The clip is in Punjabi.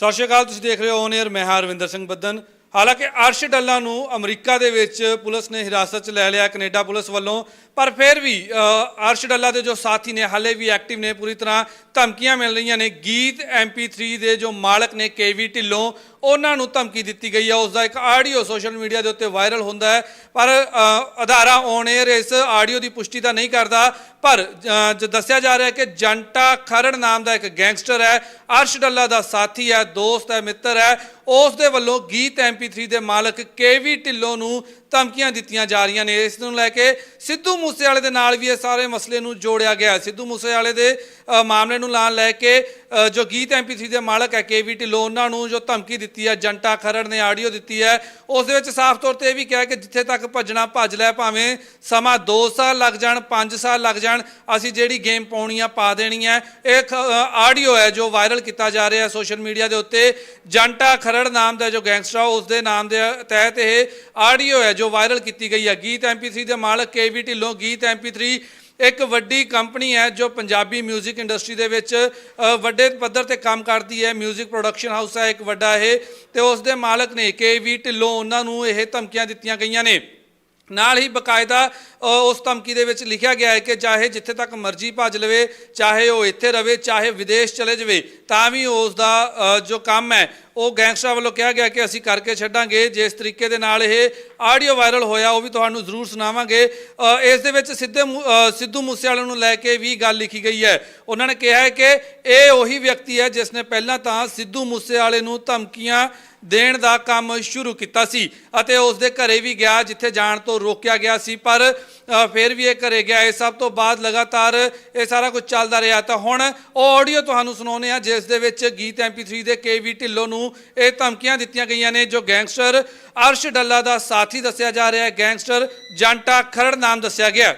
ਸਤਿ ਸ਼੍ਰੀ ਅਕਾਲ, ਤੁਸੀਂ ਦੇਖ ਰਹੇ ਹੋ ਔਨ 에ਅਰ ਮੈਂ ਹਾਂ ਰਵਿੰਦਰ ਸਿੰਘ ਬੱਦਨ। ਹਾਲਾਂਕਿ ਅਰਸ਼ ਡੱਲਾ ਨੂੰ ਅਮਰੀਕਾ ਦੇ ਵਿੱਚ ਪੁਲਿਸ ਨੇ ਹਿਰਾਸਤ 'ਚ ਲੈ ਲਿਆ ਕੈਨੇਡਾ ਪੁਲਿਸ ਵੱਲੋਂ, ਪਰ ਫਿਰ ਵੀ ਅਰਸ਼ ਡੱਲਾ ਦੇ ਜੋ ਸਾਥੀ ਨੇ, ਹਾਲੇ ਵੀ ਐਕਟਿਵ ਨੇ, ਪੂਰੀ ਤਰ੍ਹਾਂ ਧਮਕੀਆਂ ਮਿਲ ਰਹੀਆਂ ਨੇ। ਗੀਤ MP3 ਦੇ ਜੋ ਮਾਲਕ ਨੇ ਕੇਵੀ ਢਿੱਲੋਂ ਉਹਨਾਂ ਨੂੰ ਧਮਕੀ ਦਿੱਤੀ ਗਈ ਹੈ ਉਸ ਦਾ ਇੱਕ ਆਡੀਓ ਸੋਸ਼ਲ ਮੀਡੀਆ ਦੇ ਉੱਤੇ ਵਾਇਰਲ ਹੁੰਦਾ ਹੈ। ਪਰ ਅ, ਅਦਾਰਾ ਔਨ 에ਅਰ ਇਸ ਆਡੀਓ ਦੀ ਪੁਸ਼ਟੀ ਤਾਂ ਨਹੀਂ ਕਰਦਾ। ਪਰ ਦੱਸਿਆ ਜਾ ਰਿਹਾ ਹੈ ਕਿ ਜੰਟਾ ਖਰੜ ਨਾਮ ਦਾ ਇੱਕ ਗੈਂਗਸਟਰ ਹੈ। ਅਰਸ਼ ਡੱਲਾ ਦਾ ਸਾਥੀ ਹੈ ਦੋਸਤ ਹੈ ਮਿੱਤਰ ਹੈ। ਉਸ ਦੇ ਵੱਲੋਂ ਗੀਤ MP3 ਦੇ ਮਾਲਕ ਕੇਵੀ ਢਿੱਲੋਂ ਨੂੰ ਧਮਕੀਆਂ ਦਿੱਤੀਆਂ ਜਾ ਰਹੀਆਂ ਨੇ। ਇਸ ਨੂੰ ਲੈ ਕੇ ਸਿੱਧੂ ਮੂਸੇਵਾਲੇ ਦੇ ਨਾਲ ਵੀ ਇਹ ਸਾਰੇ ਮਸਲੇ ਨੂੰ ਜੋੜਿਆ ਗਿਆ। ਸਿੱਧੂ ਮੂਸੇਵਾਲੇ ਦੇ ਮਾਮਲੇ ਨੂੰ ਨਾਲ ਲੈ ਕੇ ਜੋ ਗੀਤ MP3 ਦੇ ਮਾਲਕ ਹੈ ਕੇਵੀ ਢਿੱਲੋਂ, ਉਹਨਾਂ ਨੂੰ ਜੋ ਧਮਕੀ ਦਿੱਤੀ ਹੈ, ਜੰਟਾ ਖਰੜ ਨੇ ਆਡੀਓ ਦਿੱਤੀ ਹੈ, ਉਸ ਦੇ ਵਿੱਚ ਸਾਫ਼ ਤੌਰ ਤੇ ਇਹ ਵੀ ਕਿਹਾ ਕਿ ਜਿੱਥੇ ਤੱਕ ਭੱਜਣਾ ਭੱਜ ਲੈ ਭਾਵੇਂ ਸਮਾਂ 2 ਸਾਲ ਲੱਗ ਜਾਣ 5 ਸਾਲ ਲੱਗ ਜਾਣ, ਅਸੀਂ ਜਿਹੜੀ ਗੇਮ ਪਾਉਣੀ ਆ, ਪਾ ਦੇਣੀ ਹੈ। ਇਹ ਖ- ਆਡੀਓ ਹੈ ਜੋ ਵਾਇਰਲ ਕੀਤਾ ਜਾ ਰਿਹਾ ਹੈ ਸੋਸ਼ਲ ਮੀਡੀਆ ਦੇ ਉੱਤੇ। ਜੰਟਾ ਖਰੜ ਨਾਮ ਦਾ ਜੋ ਗੈਂਗਸਟਰ ਉਸ ਦੇ ਨਾਮ ਦੇ ਤਹਿਤ ਇਹ ਆਡੀਓ ਹੈ ਜੋ ਵਾਇਰਲ ਕੀਤੀ ਗਈ ਹੈ ਗੀਤ MP3 ਦੇ ਮਾਲਕ ਕੇਵੀ ਢਿੱਲੋਂ ਗੀਤ MP3 ਇੱਕ ਵੱਡੀ ਕੰਪਨੀ ਹੈ ਜੋ ਪੰਜਾਬੀ 뮤직 ਇੰਡਸਟਰੀ ਦੇ ਵਿੱਚ ਅ, ਵੱਡੇ ਪੱਧਰ ਤੇ ਕੰਮ ਕਰਦੀ ਹੈ 뮤직 ਪ੍ਰੋਡਕਸ਼ਨ ਹਾਊਸ ਹੈ ਇੱਕ ਵੱਡਾ ਇਹ ਤੇ ਉਸ ਦੇ ਮਾਲਕ ਨੇ ਕੇਵੀ ਢਿੱਲੋਂ ਉਹਨਾਂ ਨੂੰ ਇਹ ਧਮਕੀਆਂ ਦਿੱਤੀਆਂ ਗਈਆਂ ਨੇ ਨਾਲ ਹੀ ਬਕਾਇਦਾ ਅ, ਉਸ ਧਮਕੀ ਦੇ ਵਿੱਚ ਲਿਖਿਆ ਗਿਆ ਹੈ ਕਿ ਚਾਹੇ ਜਿੱਥੇ ਤੱਕ ਮਰਜ਼ੀ ਭੱਜ ਲਵੇ ਚਾਹੇ ਉਹ ਇੱਥੇ ਰਵੇ ਚਾਹੇ ਵਿਦੇਸ਼ ਚਲੇ ਜਾਵੇ ਤਾਂ ਵੀ ਉਸ ਦਾ ਅ, ਜੋ ਕੰਮ ਹੈ ਉਹ ਗੈਂਗਸਟਰ ਵੱਲੋਂ ਕਿਹਾ ਗਿਆ ਕਿ ਅਸੀਂ ਕਰਕੇ ਛੱਡਾਂਗੇ, ਜਿਸ ਤਰੀਕੇ ਦੇ ਨਾਲ ਇਹ ਆਡੀਓ ਵਾਇਰਲ ਹੋਇਆ, ਉਹ ਵੀ ਤੁਹਾਨੂੰ ਜ਼ਰੂਰ ਸੁਣਾਵਾਂਗੇ। ਇਸ ਦੇ ਵਿੱਚ ਸਿੱਧੇ ਸਿੱਧੂ ਮੂਸੇਵਾਲੇ ਨੂੰ ਲੈ ਕੇ ਵੀ ਗੱਲ ਲਿਖੀ ਗਈ ਹੈ। ਉਹਨਾਂ ਨੇ ਕਿਹਾ ਹੈ ਕਿ ਇਹ ਉਹੀ ਵਿਅਕਤੀ ਹੈ ਜਿਸ ਨੇ ਪਹਿਲਾਂ ਤਾਂ ਸਿੱਧੂ ਮੂਸੇਵਾਲੇ ਨੂੰ ਧਮਕੀਆਂ ਦੇਣ ਦਾ ਕੰਮ ਸ਼ੁਰੂ ਕੀਤਾ ਸੀ ਅਤੇ ਉਸ ਦੇ ਘਰੇ ਵੀ ਗਿਆ, ਜਿੱਥੇ ਜਾਣ ਤੋਂ ਰੋਕਿਆ ਗਿਆ ਸੀ। ਪਰ ਫਿਰ ਵੀ ਇਹ ਘਰੇ ਗਿਆ। ਇਹ ਸਭ ਤੋਂ ਬਾਅਦ ਲਗਾਤਾਰ ਇਹ ਸਾਰਾ ਕੁਝ ਚੱਲਦਾ ਰਿਹਾ। ਤਾਂ ਹੁਣ ਉਹ ਆਡੀਓ ਤੁਹਾਨੂੰ ਸੁਣਾਉਂਦੇ ਆ ਜਿਸ ਦੇ ਵਿੱਚ ਗੀਤ MP3 ਦੇ ਕੇਵੀ ਢਿੱਲੋਂ ਨੂੰ ਇਹ ਧਮਕੀਆਂ ਦਿੱਤੀਆਂ ਗਈਆਂ ਨੇ ਜੋ ਗੈਂਗਸਟਰ ਅਰਸ਼ ਡੱਲਾ ਦਾ ਸਾਥੀ ਦੱਸਿਆ ਜਾ ਰਿਹਾ ਹੈ। ਗੈਂਗਸਟਰ ਜੰਟਾ ਖਰੜ ਨਾਮ ਦੱਸਿਆ ਗਿਆ